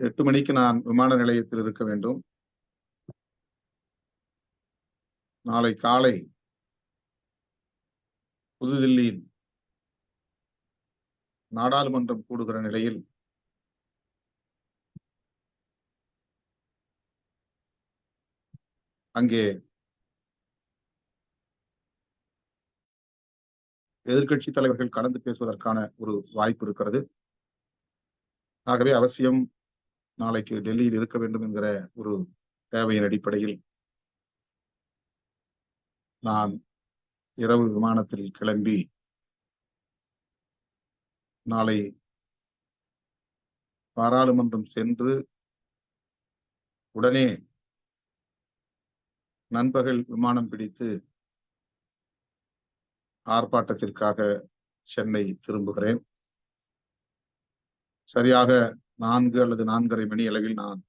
எட்டு மணிக்கு நான் விமான நிலையத்தில் இருக்க வேண்டும். நாளை காலை புதுதில்லியில் நாடாளுமன்றம் கூடுகிற நிலையில் அங்கே எதிர்கட்சி தலைவர்கள் கலந்து பேசுவதற்கான ஒரு வாய்ப்பு இருக்கிறது. ஆகவே அவசியம் நாளைக்கு டெல்லியில் இருக்க வேண்டும் என்கிற ஒரு தேவையின் அடிப்படையில் நான் இரவு விமானத்தில் கிளம்பி நாளை பாராளுமன்றம் சென்று உடனே நண்பகல் விமானம் பிடித்து ஆர்ப்பாட்டத்திற்காக சென்னை திரும்புகிறேன். சரியாக நான்கு அல்லது நான்கரை மணி அளவில் நான்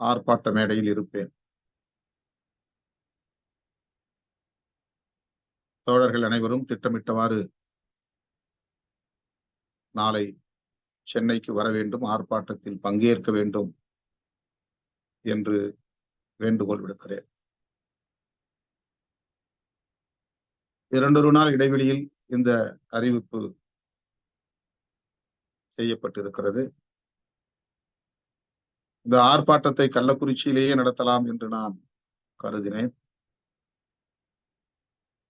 ஆர்ப்பாட்ட மேடையில் இருப்பேன். தோழர்கள் அனைவரும் திட்டமிட்டவாறு நாளை சென்னைக்கு வர வேண்டும் ஆர்ப்பாட்டத்தில் பங்கேற்க வேண்டும் என்று வேண்டுகோள் விடுக்கிறேன். இரண்டொரு நாள் இடைவெளியில் இந்த அறிவிப்பு செய்யப்பட்டிருக்கிறது. இந்த ஆர்ப்பாட்டத்தை கள்ளக்குறிச்சியிலேயே நடத்தலாம் என்று நான் கருதினேன்.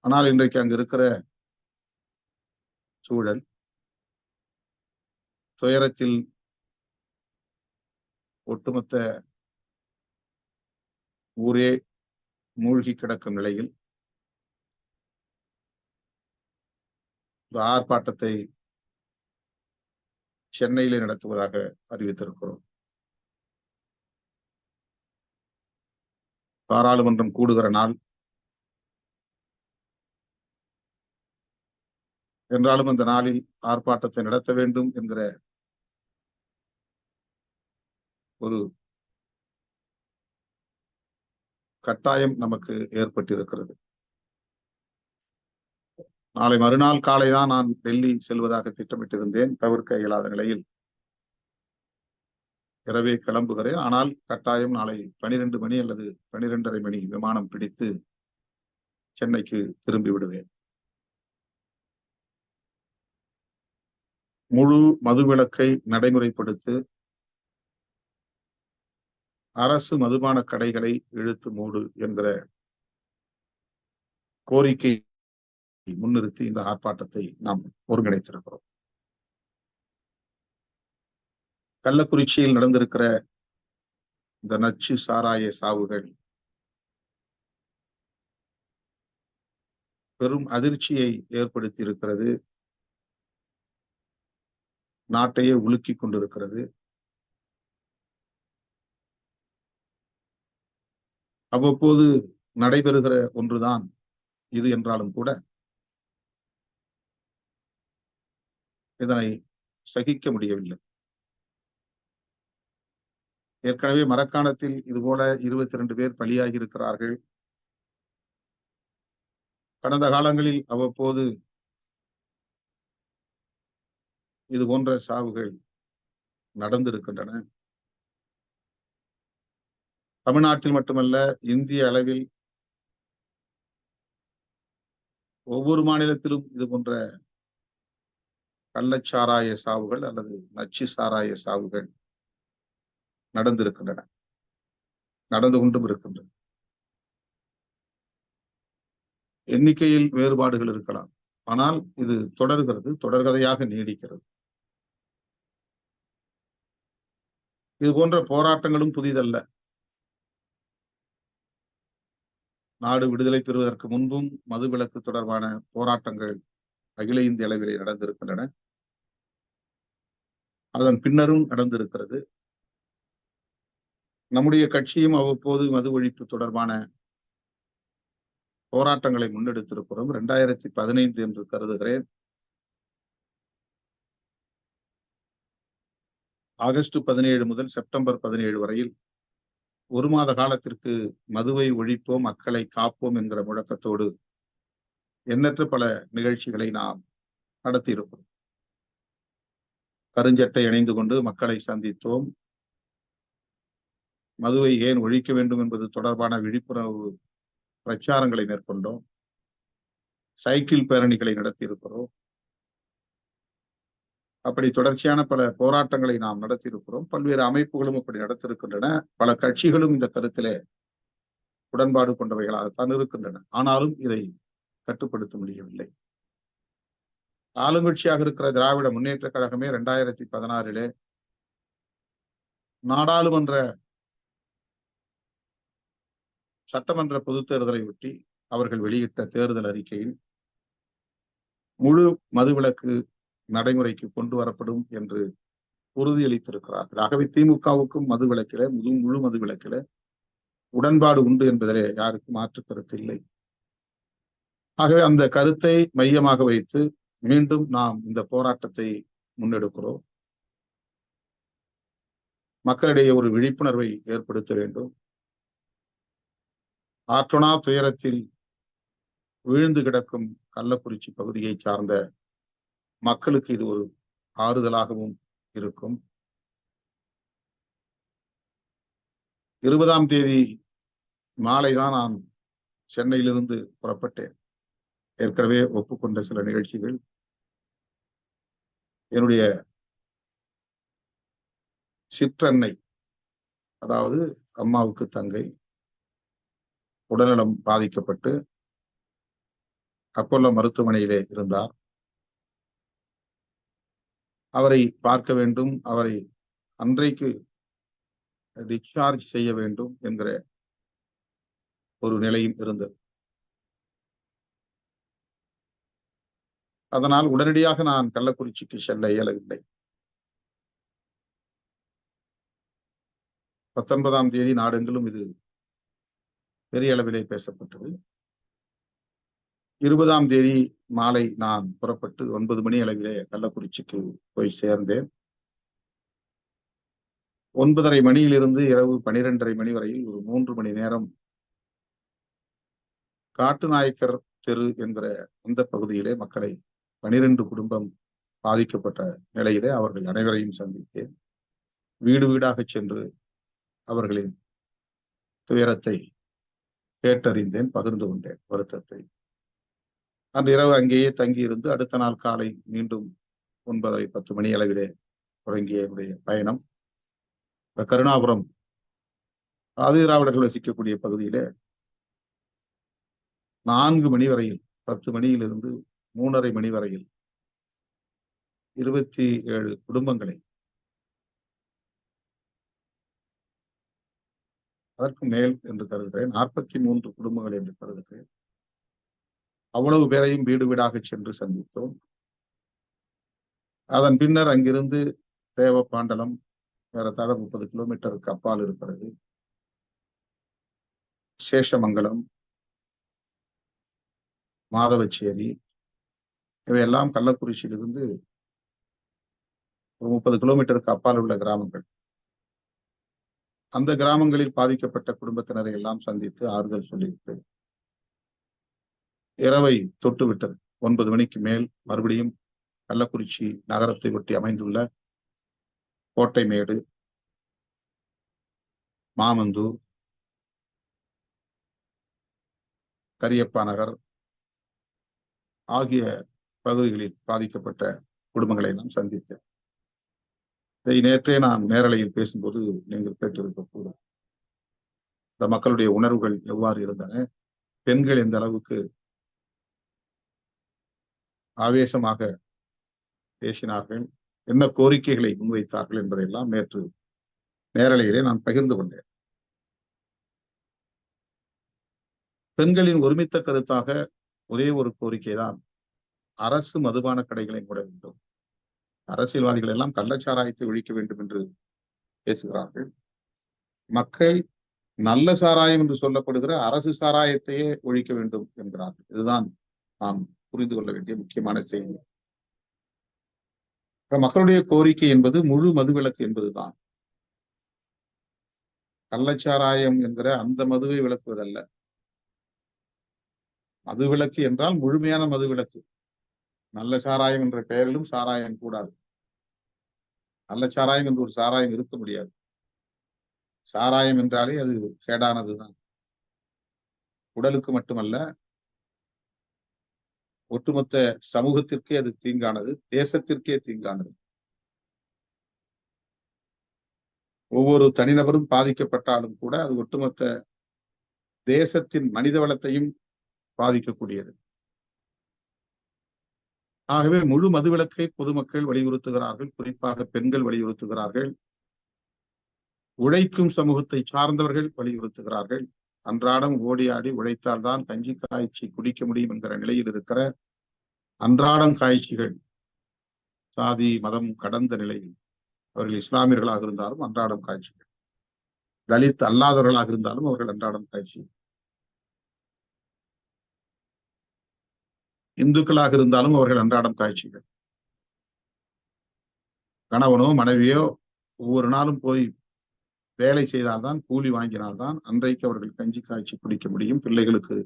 ஆனால் இன்றைக்கு அங்கு இருக்கிற சூழல் துயரத்தில் ஒட்டுமொத்த ஊரே மூழ்கி கிடக்கும் நிலையில் இந்த ஆர்ப்பாட்டத்தை சென்னையிலே நடத்துவதாக அறிவித்திருக்கிறோம். பாராளுமன்றம் கூடுகிற நாள். என்றாலும் அந்த நாளில் ஆர்ப்பாட்டத்தை நடத்த வேண்டும் என்கிற ஒரு கட்டாயம் நமக்கு ஏற்பட்டிருக்கிறது. நாளை மறுநாள் காலை தான் நான் டெல்லி செல்வதாக திட்டமிட்டிருந்தேன். தவிர்க்க இயலாத நிலையில் இரவே கிளம்புகிறேன். ஆனால் கட்டாயம் நாளை பனிரெண்டு மணி அல்லது பனிரெண்டரை மணி விமானம் பிடித்து சென்னைக்கு திரும்பி விடுவேன். முழு மதுவிலக்கை நடைமுறைப்படுத்து அரசு மதுபான கடைகளை இழுத்து மூடு என்கிற கோரிக்கை முன்னிறுத்தி இந்த ஆர்ப்பாட்டத்தை நாம் ஒருங்கிணைத்திருக்கிறோம். கள்ளக்குறிச்சியில் நடந்திருக்கிற இந்த நச்சு சாராய சாவுகள் பெரும் அதிர்ச்சியை ஏற்படுத்தி இருக்கிறது நாட்டையே உலுக்கி கொண்டிருக்கிறது. அவ்வப்போது நடைபெறுகிற ஒன்றுதான் இது என்றாலும் கூட இதனை சகிக்க முடியவில்லை. ஏற்கனவே மரக்காணத்தில் இதுபோல இருபத்தி ரெண்டு பேர் பலியாகி இருக்கிறார்கள் கடந்த காலங்களில் அவ்வப்போது இது போன்ற சாவுகள் நடந்திருக்கின்றன. தமிழ்நாட்டில் மட்டுமல்ல இந்திய அளவில் ஒவ்வொரு மாநிலத்திலும் இது போன்ற கள்ளச்சாராய சாவுகள் அல்லது நச்சு சாராய சாவுகள் நடந்திருக்கின்றன. நடந்து கொண்டும் இருக்கின்றன. எண்ணிக்கையில் வேறுபாடுகள் இருக்கலாம். ஆனால் இது தொடர்கிறது தொடர்கதையாக நீடிக்கிறது. இது போன்ற போராட்டங்களும் புதிதல்ல. நாடு விடுதலை பெறுவதற்கு முன்பும் மதுவிலக்கு தொடர்பான போராட்டங்கள் அகில இந்திய அளவிலே நடந்திருக்கின்றன. அதன் பின்னரும் நடந்திருக்கிறது. நம்முடைய கட்சியும் அவ்வப்போது மது ஒழிப்பு தொடர்பான போராட்டங்களை முன்னெடுத்திருக்கிறோம். இரண்டாயிரத்தி பதினைந்து என்று கருதுகிறேன். ஆகஸ்ட் பதினேழு முதல் செப்டம்பர் பதினேழு வரையில் ஒரு மாத காலத்திற்கு மதுவை ஒழிப்போம் மக்களை காப்போம் என்கிற முழக்கத்தோடு எண்ணற்ற பல நிகழ்ச்சிகளை நாம் நடத்தியிருக்கிறோம். கருஞ்சட்டை அணிந்து கொண்டு மக்களை சந்தித்தோம். மதுவை ஏன் ஒழிக்க வேண்டும் என்பது தொடர்பான விழிப்புணர்வு பிரச்சாரங்களை மேற்கொண்டோம். சைக்கிள் பேரணிகளை நடத்தியிருக்கிறோம். அப்படி தொடர்ச்சியான பல போராட்டங்களை நாம் நடத்தியிருக்கிறோம். பல்வேறு அமைப்புகளும் அப்படி நடத்திருக்கின்றன. பல கட்சிகளும் இந்த கருத்திலே உடன்பாடு கொண்டவைகளாகத்தான் இருக்கின்றன. ஆனாலும் இதை கட்டுப்படுத்த முடியவில்லை. ஆளுங்கட்சியாக இருக்கிற திராவிட முன்னேற்ற கழகமே ரெண்டாயிரத்தி பதினாறிலே நாடாளுமன்ற சட்டமன்ற பொதுத் தேர்தலை ஒட்டி அவர்கள் வெளியிட்ட தேர்தல் அறிக்கையில் முழு மதுவிலக்கு நடைமுறைக்கு கொண்டு வரப்படும் என்று உறுதியளித்திருக்கிறார்கள். ஆகவே திமுகவுக்கும் மது விலக்கில முது முழு மது விளக்கில உடன்பாடு உண்டு என்பதிலே யாருக்கும் மாற்று கருத்து இல்லை. ஆகவே அந்த கருத்தை மையமாக வைத்து மீண்டும் நாம் இந்த போராட்டத்தை முன்னெடுக்கிறோம். மக்களிடையே ஒரு விழிப்புணர்வை ஏற்படுத்த வேண்டும். ஆற்றுணா துயரத்தில் விழுந்து கிடக்கும் கள்ளக்குறிச்சி பகுதியை சார்ந்த மக்களுக்கு இது ஒரு ஆறுதலாகவும் இருக்கும். இருபதாம் தேதி மாலைதான் நான் சென்னையிலிருந்து புறப்பட்டேன். ஏற்கனவே ஒப்புக்கொண்ட சில நிகழ்ச்சிகள். என்னுடைய சிற்றன்னை அதாவது அம்மாவுக்கு தங்கை உடல்நலம் பாதிக்கப்பட்டு அப்போலோ மருத்துவமனையிலே இருந்தார். அவரை பார்க்க வேண்டும் அவரை அன்றைக்கு டிஸ்சார்ஜ் செய்ய வேண்டும் என்கிற ஒரு நிலையும் இருந்தது. அதனால் உடனடியாக நான் கள்ளக்குறிச்சிக்கு செல்ல இயலவில்லை. பத்தொன்பதாம் தேதி நாடெங்கிலும் இது பெரிய அளவிலே பேசப்பட்டது. இருபதாம் தேதி மாலை நான் புறப்பட்டு ஒன்பது மணி அளவிலே கள்ளக்குறிச்சிக்கு போய் சேர்ந்தேன். ஒன்பதரை மணியிலிருந்து இரவு பனிரெண்டரை மணி வரையில் ஒரு மூன்று மணி நேரம் காட்டுநாயக்கர் தெரு என்கிற அந்த பகுதியிலே மக்களை பனிரெண்டு குடும்பம் பாதிக்கப்பட்ட நிலையிலே அவர்கள் அனைவரையும் சந்தித்தேன். வீடு வீடாக சென்று அவர்களின் துயரத்தை கேட்டறிந்தேன் பகிர்ந்து கொண்டேன் வருத்தத்தை. அன்று இரவு அங்கேயே தங்கியிருந்து அடுத்த நாள் காலை மீண்டும் ஒன்பதரை பத்து மணி அளவிலே தொடங்கிய என்னுடைய பயணம். இந்த கருணாபுரம் ஆதிதிராவிடர்கள் வசிக்கக்கூடிய பகுதியிலே நான்கு மணி வரையில் பத்து மணியிலிருந்து மூணரை மணி வரையில். இருபத்தி ஏழு குடும்பங்களை. அதற்கு மேல் என்று கருதுகிறேன். நாற்பத்தி மூன்று குடும்பங்கள் என்று கருதுகிறேன். அவ்வளவு பேரையும் வீடு வீடாக சென்று சந்தித்தோம். அதன் பின்னர் அங்கிருந்து தேவப்பாண்டலம் ஏறத்தாழ முப்பது கிலோமீட்டருக்கு அப்பால் இருக்கிறது. சேஷமங்கலம் மாதவச்சேரி இவையெல்லாம் கள்ளக்குறிச்சியிலிருந்து ஒரு முப்பது கிலோமீட்டருக்கு அப்பால் உள்ள கிராமங்கள். அந்த கிராமங்களில் பாதிக்கப்பட்ட குடும்பத்தினரை எல்லாம் சந்தித்து ஆறுதல் சொல்லிவிட்டு இரவை தொட்டு விட்டது ஒன்பது மணிக்கு மேல் மறுபடியும் கள்ளக்குறிச்சி நகரத்தை ஒட்டி அமைந்துள்ள கோட்டைமேடு மாமந்தூர் கரியப்பா நகர் ஆகிய பகுதிகளில் பாதிக்கப்பட்ட குடும்பங்களை நாம் சந்தித்தேன் இதை நேற்றே நான் நேரலையில் பேசும்போது நீங்கள் கேட்டிருக்க கூடும் இந்த மக்களுடைய உணர்வுகள் எவ்வாறு இருந்தன பெண்கள் எந்த அளவுக்கு ஆவேசமாக பேசினார்கள் என்ன கோரிக்கைகளை முன்வைத்தார்கள் என்பதையெல்லாம் நேற்று நேரலையிலே நான் பகிர்ந்து கொண்டேன். பெண்களின் ஒருமித்த கருத்தாக ஒரே ஒரு கோரிக்கை தான் அரசு மதுபான கடைகளை மூட வேண்டும். அரசியல்வாதிகள் எல்லாம் கள்ளச்சாராயத்தை ஒழிக்க வேண்டும் என்று பேசுகிறார்கள். மக்கள் நல்ல சாராயம் என்று சொல்லப்படுகிற அரசு சாராயத்தையே ஒழிக்க வேண்டும் என்கிறார்கள். இதுதான் நாம் புரிந்து கொள்ள வேண்டிய முக்கியமான செய்தி. மக்களுடைய கோரிக்கை என்பது முழு மதுவிலக்கு என்பதுதான். கள்ளச்சாராயம் என்கிற அந்த மதுவை விளக்குவதல்ல மதுவிலக்கு என்றால் முழுமையான மதுவிலக்கு. நல்ல சாராயம் என்ற பெயரிலும் சாராயம் கூடாது. நல்ல சாராயம் என்று ஒரு சாராயம் இருக்க முடியாது. சாராயம் என்றாலே அது கேடானதுதான். உடலுக்கு மட்டுமல்ல ஒட்டுமொத்த சமூகத்திற்கே அது தீங்கானது தேசத்திற்கே தீங்கானது. ஒவ்வொரு தனிநபரும் பாதிக்கப்பட்டாலும் கூட அது ஒட்டுமொத்த தேசத்தின் மனித வளத்தையும் பாதிக்கக்கூடியது. ஆகவே முழு மதுவிலக்கை பொதுமக்கள் வலியுறுத்துகிறார்கள் குறிப்பாக பெண்கள் வலியுறுத்துகிறார்கள். உழைக்கும் சமூகத்தை சார்ந்தவர்கள் வலியுறுத்துகிறார்கள். அன்றாடம் ஓடியாடி உழைத்தால்தான் கஞ்சி காய்ச்சி குடிக்க முடியும் என்கிற நிலையில் இருக்கிற அன்றாடம் காய்ச்சிகள் சாதி மதம் கடந்த நிலையில் அவர்கள் இஸ்லாமியர்களாக இருந்தாலும் அன்றாடம் காய்ச்சிகள். தலித் அல்லாதவர்களாக இருந்தாலும் அவர்கள் அன்றாடம் காய்ச்சிகள். இந்துக்களாக இருந்தாலும் அவர்கள் அன்றாடம் காய்ச்சிகள் கணவனோ மனைவியோ ஒவ்வொரு நாளும் போய் வேலை செய்தால்தான் கூலி வாங்கினால்தான் அன்றைக்கு அவர்கள் கஞ்சி காய்ச்சி குடிக்க முடியும் பிள்ளைகளுக்கு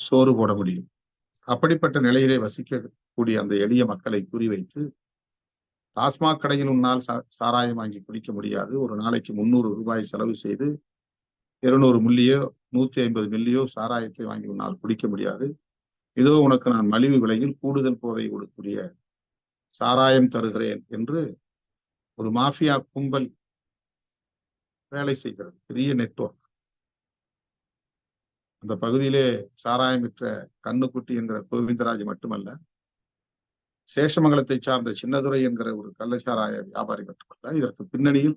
சோறு போட முடியும். அப்படிப்பட்ட நிலையிலே வசிக்கக்கூடிய அந்த எளிய மக்களை குறிவைத்து டாஸ்மாக் கடையில் உன்னால் சாராயம் வாங்கி குடிக்க முடியாது. ஒரு நாளைக்கு முன்னூறு ரூபாய் செலவு செய்து இருநூறு மில்லியோ நூத்தி ஐம்பது மில்லியோ சாராயத்தை வாங்கி உன்னால் குடிக்க முடியாது. இதோ உனக்கு நான் மலிவு விலையில் கூடுதல் போதை கொடுக்கக்கூடிய சாராயம் தருகிறேன் என்று ஒரு மாஃபியா கும்பல் வேலை செய்கிறது. பெரிய நெட்வொர்க். அந்த பகுதியிலே சாராயம் விற்ற கண்ணுக்குட்டி என்கிற கோவிந்தராஜ் மட்டுமல்ல சேஷமங்கலத்தை சார்ந்த சின்னதுரை என்கிற ஒரு கள்ளச்சாராய வியாபாரி மட்டுமல்ல இதற்கு பின்னணியில்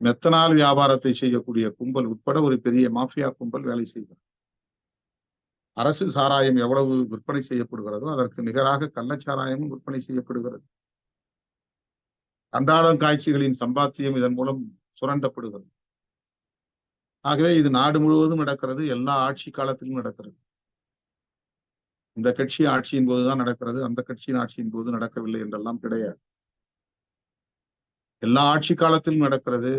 மெத்தனால் வியாபாரத்தை செய்யக்கூடிய கும்பல் உட்பட ஒரு பெரிய மாஃபியா கும்பல் வேலை செய்கிறது. அரசு சாராயம் எவ்வளவு விற்பனை செய்யப்படுகிறதோ அதற்கு நிகராக கள்ளச்சாராயமும் விற்பனை செய்யப்படுகிறது. அன்றாடம் காட்சிகளின் சம்பாத்தியம் இதன் மூலம் சுரண்டப்படுகிறது. ஆகவே இது நாடு முழுவதும் நடக்கிறது எல்லா ஆட்சி காலத்திலும் நடக்கிறது. இந்த கட்சி ஆட்சியின் போதுதான் நடக்கிறது அந்த கட்சியின் ஆட்சியின் போது நடக்கவில்லை என்றெல்லாம் கிடையாது. எல்லா ஆட்சி காலத்திலும் நடக்கிறது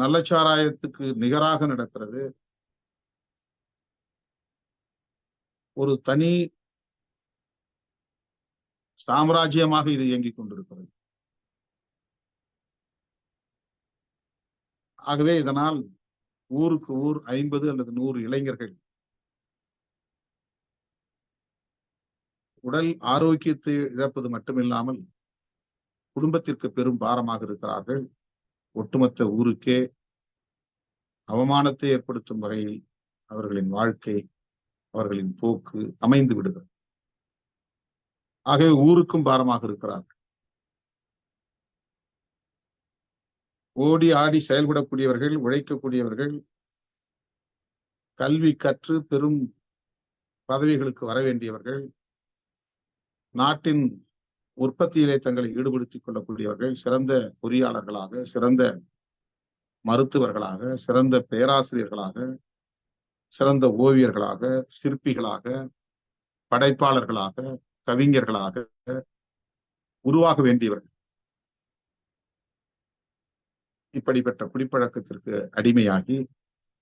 நல்லச்சாராயத்துக்கு நிகராக நடக்கிறது. ஒரு தனி சாம்ராஜ்யமாக இது இயங்கிக் கொண்டிருக்கிறது. ஆகவே இதனால் ஊருக்கு ஊர் ஐம்பது அல்லது நூறு இளைஞர்கள் உடல் ஆரோக்கியத்தை இழப்பது மட்டுமில்லாமல் குடும்பத்திற்கு பெரும் பாரமாக இருக்கிறார்கள். ஒட்டுமொத்த ஊருக்கே அவமானத்தை ஏற்படுத்தும் வகையில் அவர்களின் வாழ்க்கை அவர்களின் போக்கு அமைந்து விடுகிறது. ஆகவே ஊருக்கும் பாரமாக இருக்கிறார்கள். ஓடி ஆடி செயல்படக்கூடியவர்கள் உழைக்கக்கூடியவர்கள் கல்வி கற்று பெரும் பதவிகளுக்கு வர வேண்டியவர்கள் நாட்டின் உற்பத்தியிலே தங்களை ஈடுபடுத்திக் கொள்ளக்கூடியவர்கள் சிறந்த பொறியாளர்களாக சிறந்த மருத்துவர்களாக சிறந்த பேராசிரியர்களாக சிறந்த ஓவியர்களாக சிற்பிகளாக படைப்பாளர்களாக கவிஞர்களாக உருவாக வேண்டியவர்கள். இப்படிப்பட்ட குடிப்பழக்கத்திற்கு அடிமையாகி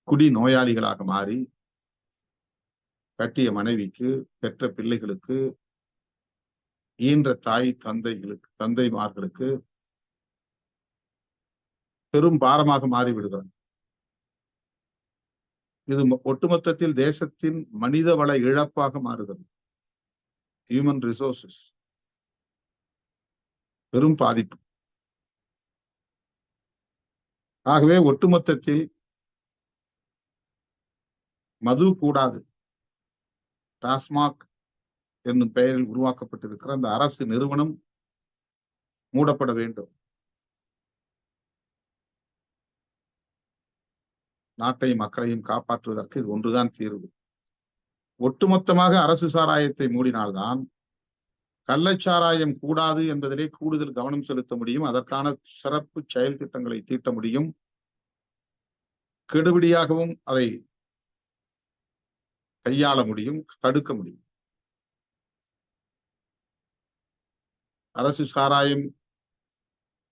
குடி நோயாளிகளாக மாறி கட்டிய மனைவிக்கு பெற்ற பிள்ளைகளுக்கு ஈன்ற தாய் தந்தைகளுக்கு தந்தைமார்களுக்கு பெரும் பாரமாக மாறிவிடுகிறது இது ஒட்டுமொத்தத்தில் தேசத்தின் மனித வள இழப்பாக மாறுகிறது. ஹியூமன் ரிசோர்சஸ் பெரும் பாதிப்பு. ஆகவே ஒட்டுமொத்தத்தில் மது கூடாது. டாஸ்மாக் என்னும் பெயரில் உருவாக்கப்பட்டிருக்கிற அந்த அரசு நிறுவனம் மூடப்பட வேண்டும். நாட்டையும் மக்களையும் காப்பாற்றுவதற்கு இது ஒன்றுதான் தீர்வு. ஒட்டுமொத்தமாக அரசு சாராயத்தை மூடினால்தான் கள்ளச்சாராயம் கூடாது என்பதிலே கூடுதல் கவனம் செலுத்த முடியும். அதற்கான சிறப்பு செயல் திட்டங்களை தீட்ட முடியும். கெடுபிடியாகவும் அதை கையாள முடியும் தடுக்க முடியும். அரசு சாராயம்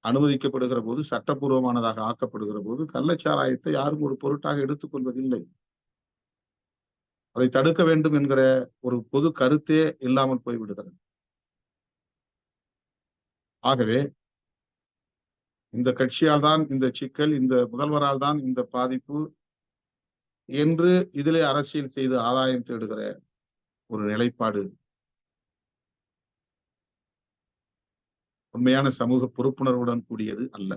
அனுமதிக்கப்படுகிற போது சட்டப்பூர்வமானதாக ஆக்கப்படுகிற போது கள்ளச்சாராயத்தை யாரும் ஒரு பொருட்டாக எடுத்துக்கொள்வதில்லை. அதை தடுக்க வேண்டும் என்கிற ஒரு பொது கருத்தே இல்லாமல் போய்விடுகிறது. ஆகவே இந்த கட்சியால் தான் இந்த சிக்கல் இந்த முதல்வரால் தான் இந்த பாதிப்பு என்று இதிலே அரசியல் செய்து ஆதாயம் தேடுகிற ஒரு நிலைப்பாடு உண்மையான சமூக பொறுப்புணர்வுடன் கூடியது அல்ல.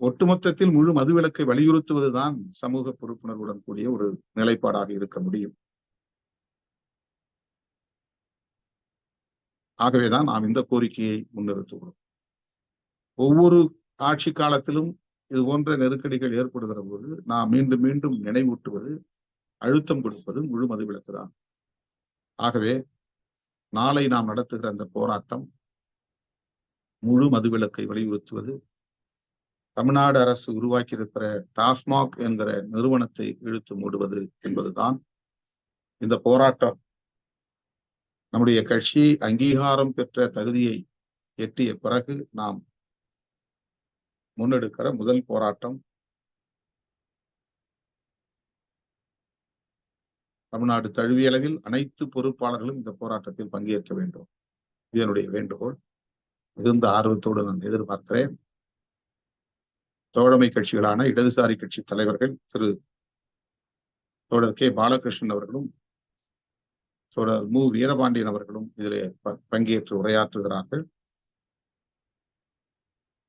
ஒட்டுமொத்தத்தில் முழு மதுவிலக்கை வலியுறுத்துவதுதான் சமூக பொறுப்புணர்வுடன் கூடிய ஒரு நிலைப்பாடாக இருக்க முடியும். ஆகவேதான் நாம் இந்த கோரிக்கையை முன்னிறுத்துகிறோம். ஒவ்வொரு ஆட்சி காலத்திலும் இது போன்ற நெருக்கடிகள் ஏற்படுகிற போது நாம் மீண்டும் மீண்டும் நினைவூட்டுவது அழுத்தம் கொடுப்பது முழு மதுவிலக்கு தான் ஆகவே நாளை நாம் நடத்துகிற அந்த போராட்டம் முழு மதுவிலக்கை வலியுறுத்துவது தமிழ்நாடு அரசு உருவாக்கியிருக்கிற டாஸ்மாக் என்கிற நிறுவனத்தை இழுத்து மூடுவது என்பதுதான் இந்த போராட்டம். நம்முடைய கட்சி அங்கீகாரம் பெற்ற தகுதியை எட்டிய பிறகு நாம் முன்னெடுக்கிற முதல் போராட்டம். தமிழ்நாடு தழுவியளவில் அனைத்து பொறுப்பாளர்களும் இந்த போராட்டத்தில் பங்கேற்க வேண்டும். இதனுடைய வேண்டுகோள். மிகுந்த ஆர்வத்தோடு நான் எதிர்பார்க்கிறேன். தோழமை கட்சிகளான இடதுசாரி கட்சி தலைவர்கள் திரு தோழர் கே. பாலகிருஷ்ணன் அவர்களும் தோழர் மு. வீரபாண்டியன் அவர்களும் இதிலே பங்கேற்று உரையாற்றுகிறார்கள்.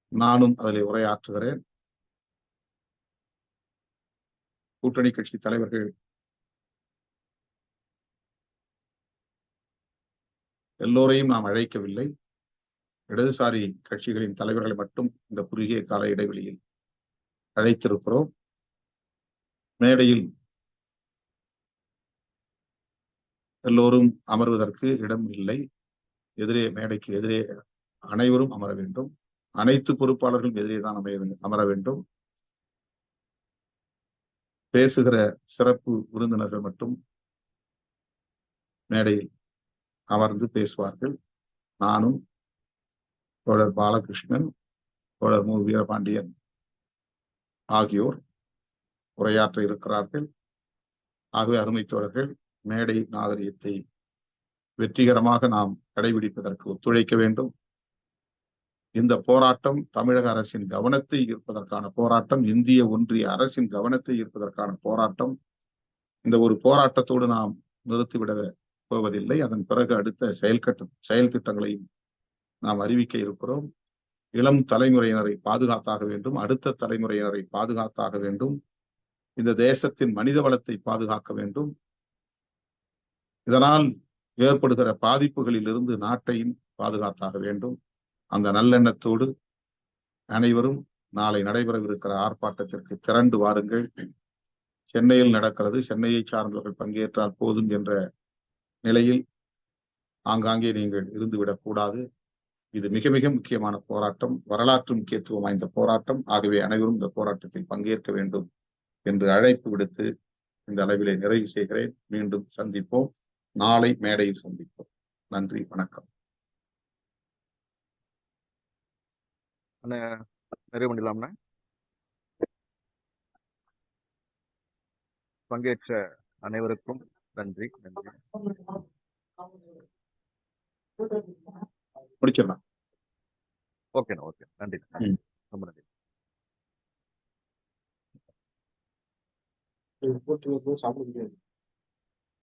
நானும் அதில் உரையாற்றுகிறேன். கூட்டணி கட்சி தலைவர்கள் எல்லோரையும் நாம் அழைக்கவில்லை. இடதுசாரி கட்சிகளின் தலைவர்களை மட்டும் இந்த குறுகிய கால இடைவெளியில் அழைத்திருக்கிறோம். மேடையில் எல்லோரும் அமர்வதற்கு இடம் இல்லை. எதிரே மேடைக்கு எதிரே அனைவரும் அமர வேண்டும். அனைத்து பொறுப்பாளர்களும் எதிரே தான் அமைய அமர வேண்டும். பேசுகிற சிறப்பு விருந்தினர்கள் மட்டும் மேடையில் அமர்ந்து பேசுவார்கள். நானும் தோழர் பாலகிருஷ்ணன் தோழர் மு. வீரபாண்டியன் ஆகியோர் உரையாற்ற இருக்கிறார்கள். ஆகவே அருமை தோழர்கள் மேடை நாகரிகத்தை வெற்றிகரமாக நாம் கடைபிடிப்பதற்கு ஒத்துழைக்க வேண்டும். இந்த போராட்டம் தமிழக அரசின் கவனத்தை ஈர்ப்பதற்கான போராட்டம் இந்திய ஒன்றிய அரசின் கவனத்தை ஈர்ப்பதற்கான போராட்டம். இந்த ஒரு போராட்டத்தோடு நாம் நிறுத்திவிட போவதில்லை. அதன் பிறகு அடுத்த செயல்கட்ட செயல் திட்டங்களையும் நாம் அறிவிக்க இருக்கிறோம். இளம் தலைமுறையினரை பாதுகாத்தாக வேண்டும். அடுத்த தலைமுறையினரை பாதுகாத்தாக வேண்டும். இந்த தேசத்தின் மனித வளத்தை பாதுகாக்க வேண்டும். இதனால் ஏற்படுகிற பாதிப்புகளில் இருந்து நாட்டையும் பாதுகாத்தாக வேண்டும். அந்த நல்லெண்ணத்தோடு அனைவரும் நாளை நடைபெறவிருக்கிற ஆர்ப்பாட்டத்திற்கு திரண்டு வாருங்கள். சென்னையில் நடக்கிறது. சென்னையை சார்ந்தவர்கள் பங்கேற்றால் போதும் என்ற நிலையில் ஆங்காங்கே நீங்கள் இருந்துவிடக் கூடாது. இது மிக மிக முக்கியமான போராட்டம். வரலாற்று முக்கியத்துவம் வாய்ந்த போராட்டம். ஆகவே அனைவரும் இந்த போராட்டத்தில் பங்கேற்க வேண்டும் என்று அழைப்பு விடுத்து இந்த அளவிலே நிறைவு செய்கிறேன். மீண்டும் சந்திப்போம். நாளை மேடையில் சந்திப்போம். நன்றி. வணக்கம். நிறைவு பண்ணிடலாம்னா பங்கேற்ற அனைவருக்கும் நன்றி நன்றி. முடிச்சிடலாம். ஓகேண்ணா ஓகே. நன்றி. ரொம்ப நன்றி. போட்டு சாப்பிட முடியாது.